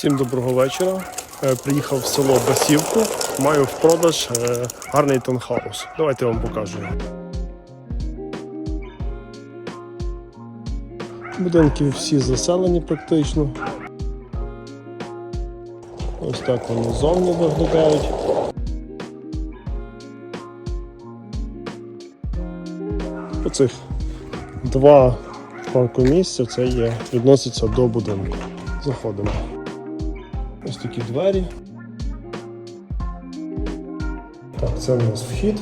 Всім доброго вечора. Е, Приїхав в село Басівку. Маю в продаж е, гарний таунхаус. Давайте я вам покажу. Будинки всі заселені практично. Ось так вони зовні виглядають. Оцих два паркомісця це є, відноситься до будинку. Заходимо. Ось такі двері. Так, це у нас вхід.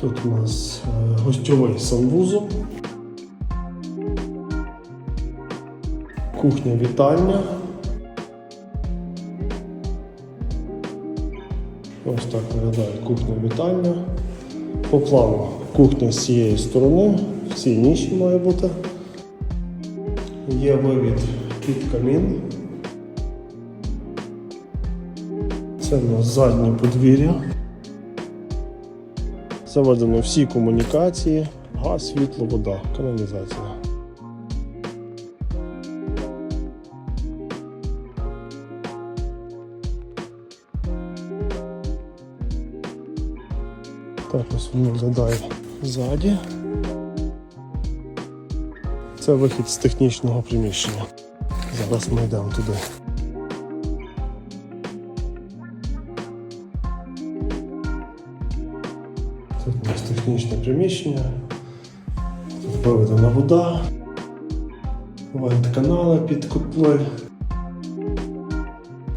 Тут у нас е, гостьовий санвузол. Кухня вітальня. Ось так виглядає кухня вітальня. По плану кухня з цієї сторони, в цій ніші має бути. Є вивід під камін. Це у нас заднє подвір'я. Заведено всі комунікації, газ, світло, вода, каналізація. Так ось він виглядає ззаді. Це вихід з технічного приміщення. Зараз ми йдемо туди. Тут у нас технічне приміщення. Тут виведена вода, вент-канали під котлою.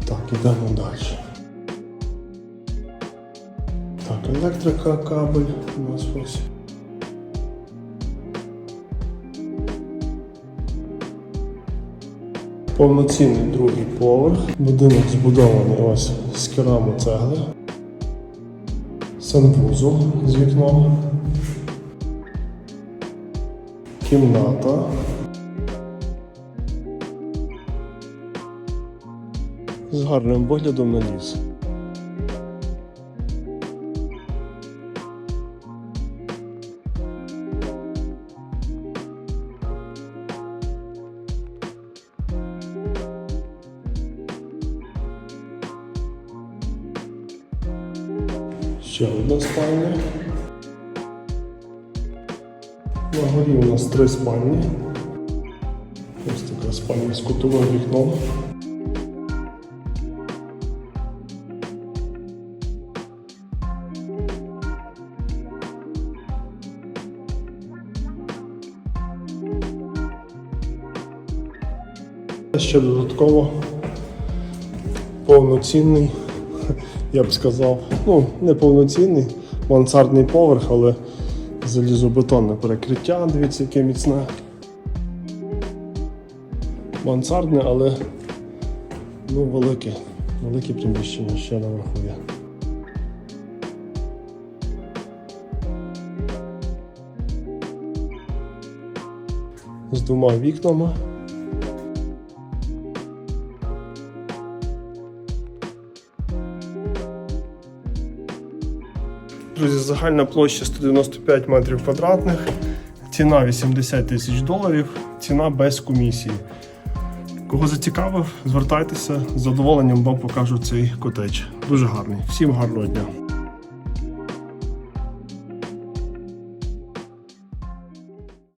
Так, ідемо далі. Так, електрика, кабель у нас ось. Повноцінний другий поверх. Будинок збудований ось з кераму цегли. Санвузол з вікном. Кімната. З гарним виглядом на ліс. Ще одна спальня. На горі у нас три спальні. Ось така спальня з кутовим вікном. Ще додатково повноцінний я б сказав, ну, не повноцінний, мансардний поверх, але залізобетонне перекриття, дивіться, яке міцне. Мансардне, але ну, велике, велике приміщення ще наверху є. З двома вікнами. Друзі, загальна площа 195 метрів квадратних, ціна 80 тисяч доларів, ціна без комісії. Кого зацікавив, звертайтеся, з задоволенням вам покажу цей котедж. Дуже гарний. Всім гарного дня!